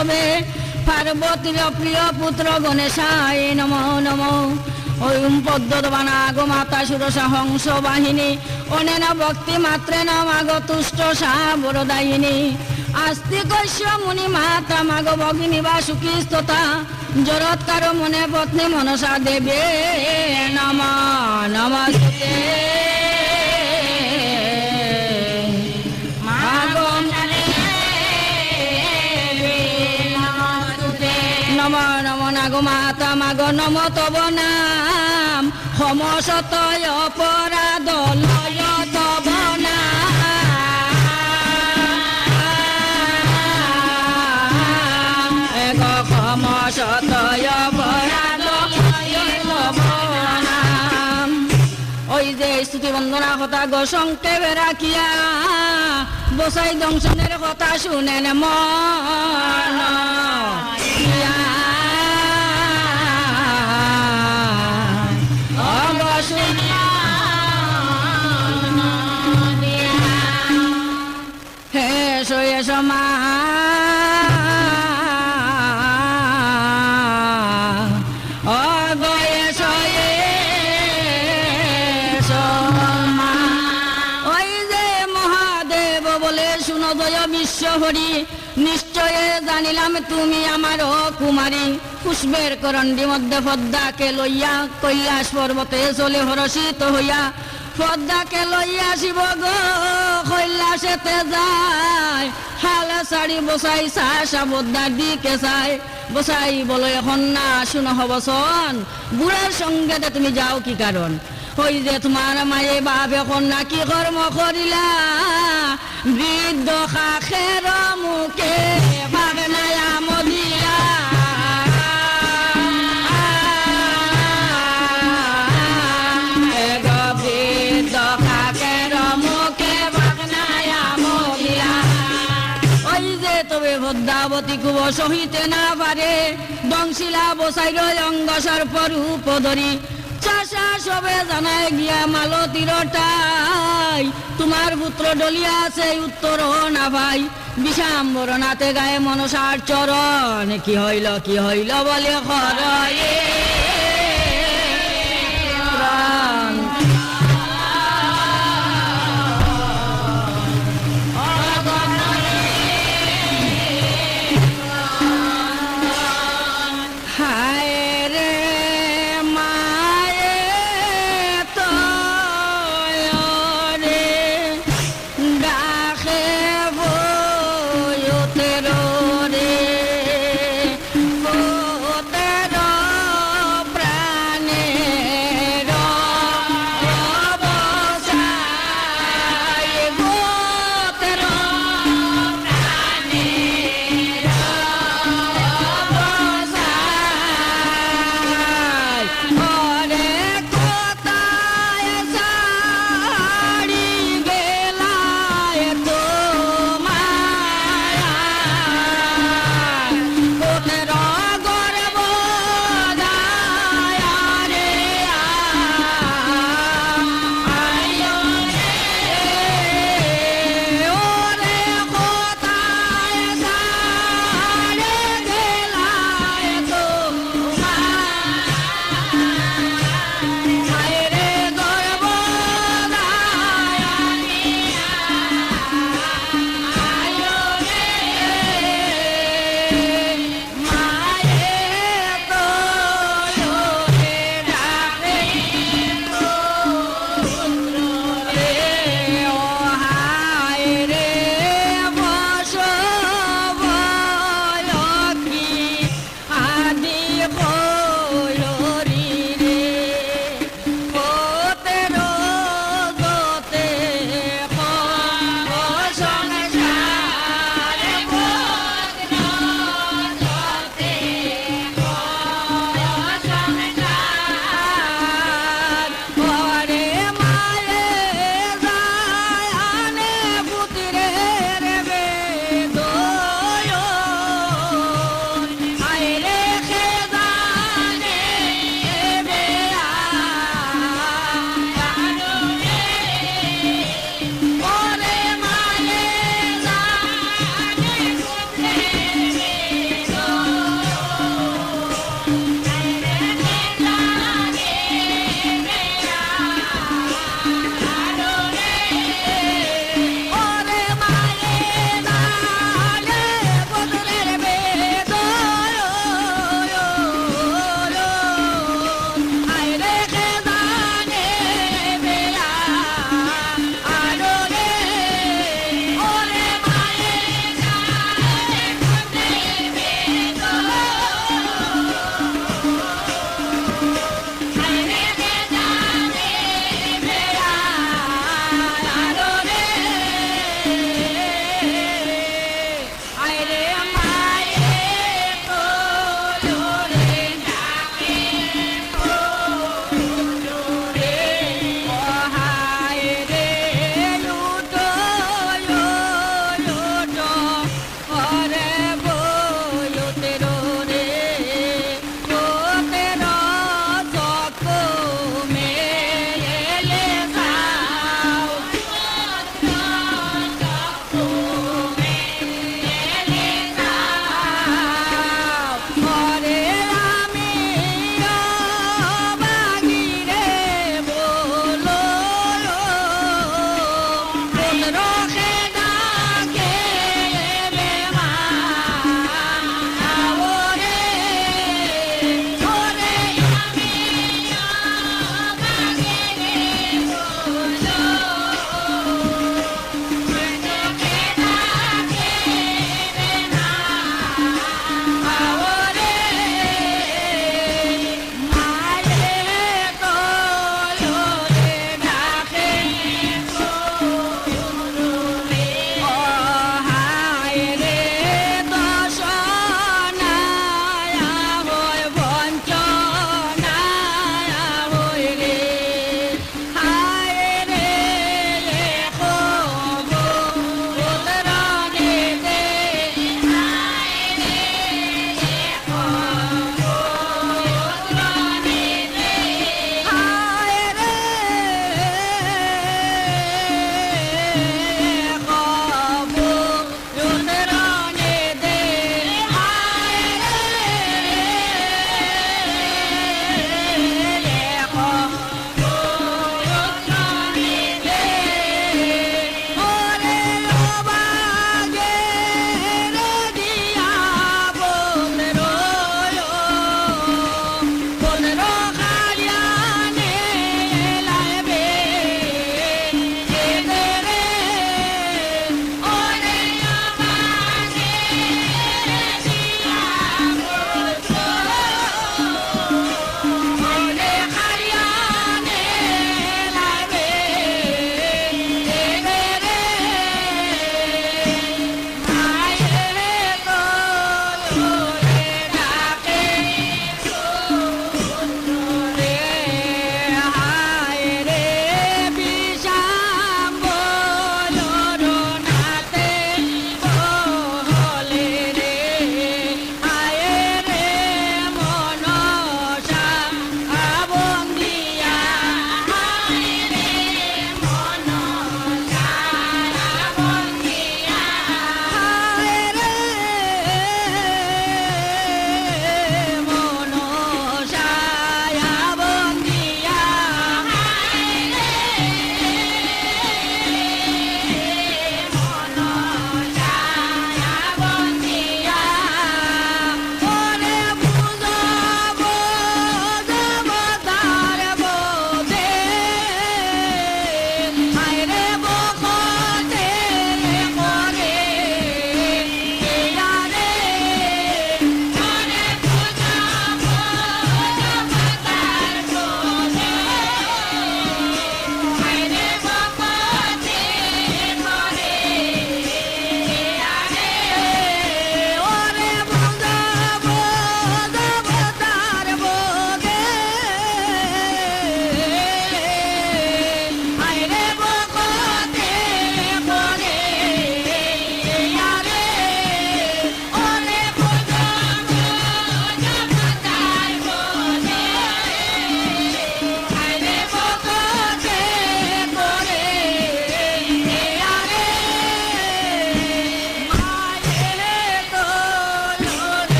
তবে পার্বতীর প্রিয় পুত্র গণেশায় নম নম। ওম পদ্মবানা গো মাতা সুরসা হংস বাহিনী। অনেন ভক্তি মাত্রে নামাগ তুষ্ট সাবরদায়িনী আস্তি কৈশ্য মুনি মাতা মাগ ভগিনী বা সুখী স্ততা। জরৎকার মনে পত্নী মনসা দেবে। নম নমস্তে নাগ মাতা, মাগ নম, তব নাম। সমসতয় অপরাধ বন্দনা কথা গো সংক্ষেপে বসাই দংশনের কথা শুনেন মন। বলে শুনো বিশ্ব হরি, নিশ্চয়ে জানিলাম তুমি আমার কুমারী। পুষ্পের করণ্ডি মধ্যে পদ্মাকে লইয়া কৈলাস পর্বতে চলে হরষিত হইয়া পদ্মাকে লইয়া শিব গো, কৈলাসেতে যায় হালে শাড়ি বসাই চাই সাবদ্দার দিকে চাই। বসাই বলো, এখন না শুনো হবসন বুড়ার সঙ্গে তুমি যাও কি কারণ? ওই যে তোমার মায়ে বাপ এখন না কি কর্ম করিলা? বৃদ্ধ খাখের মুখে বাগনায়া কুব সহিতে না পারে। দংশিলা বসাই অঙ্গ সর্পর উপদরি চাষা সবে জানায় গিয়া মালতির টাই তোমার পুত্র ডলিয়া আছে উত্তর না ভাই বিষাম্বর নাতে গায়ে মনসার চরণ। কি হইল কি হইল বলে খরয়ে।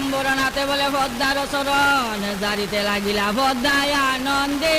আম্বরণাতে বলে পদ্মার চরণ জারিতে লাগিলা পদ্মায় আনন্দে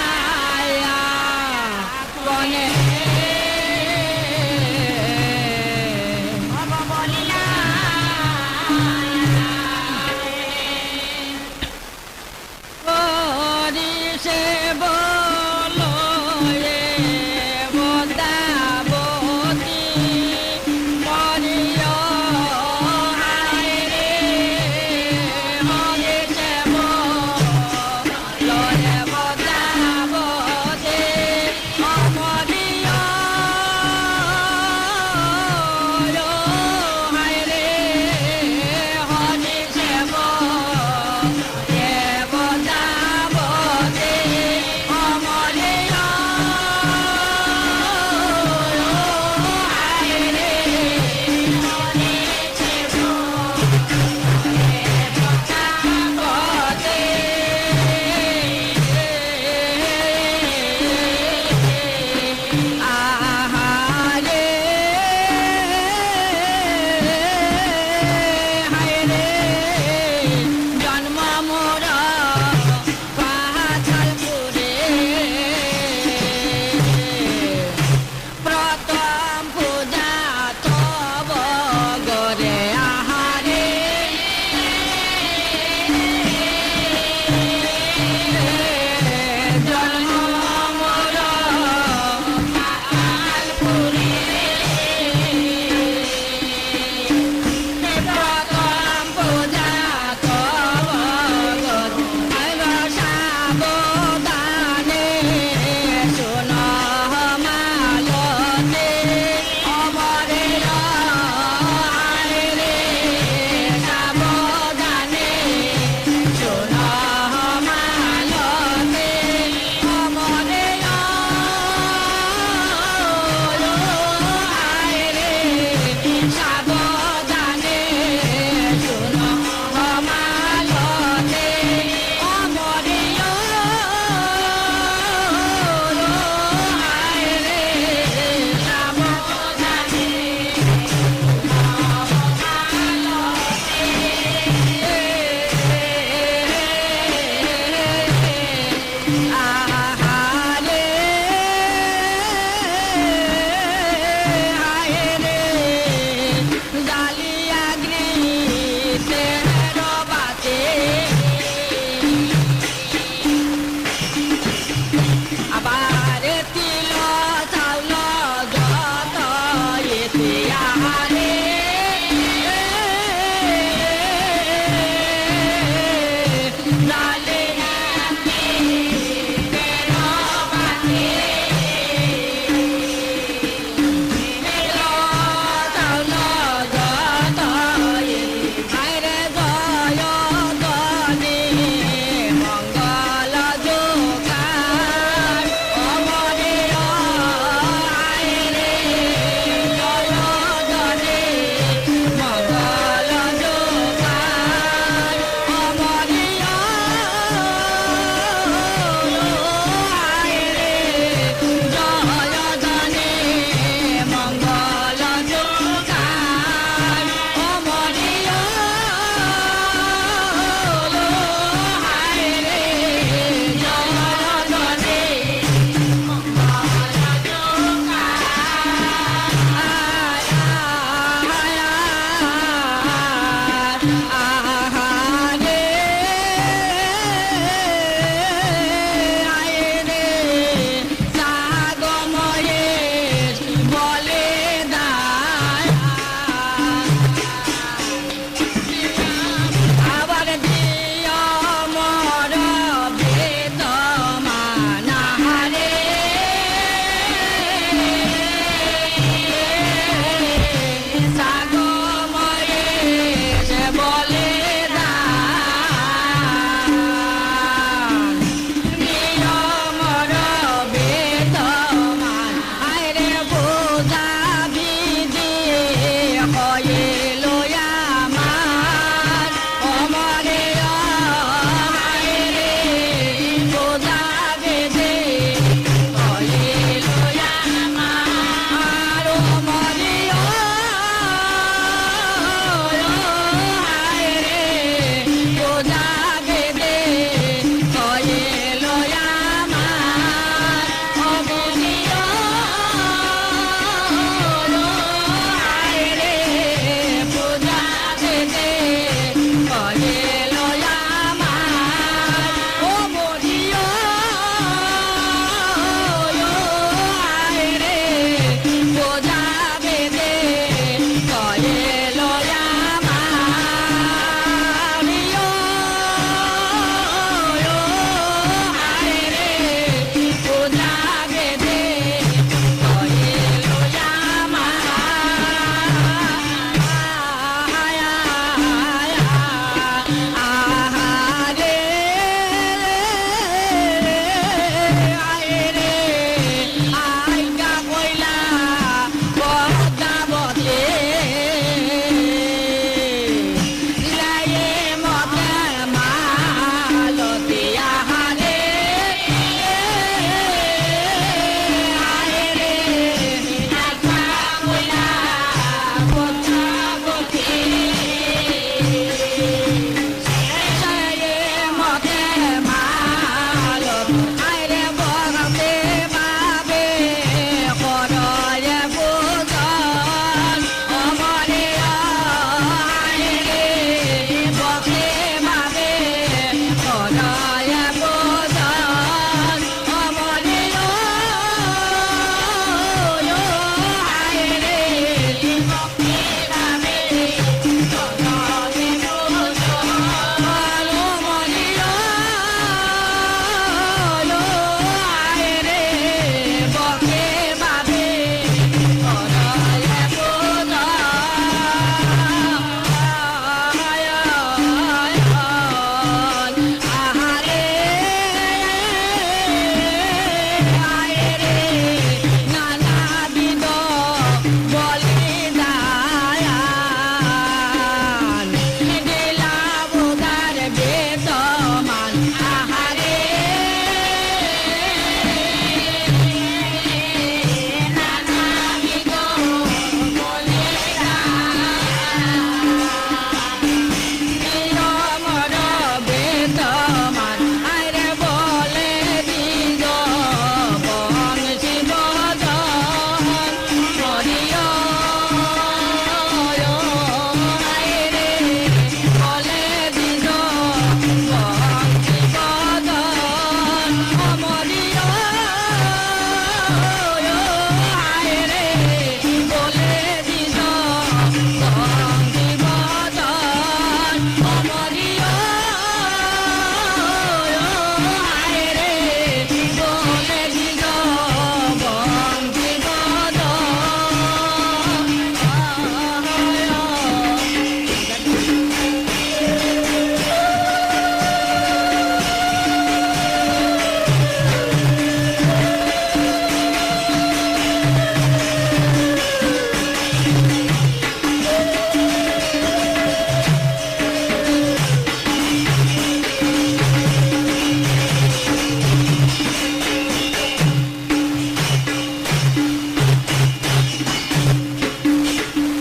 on it.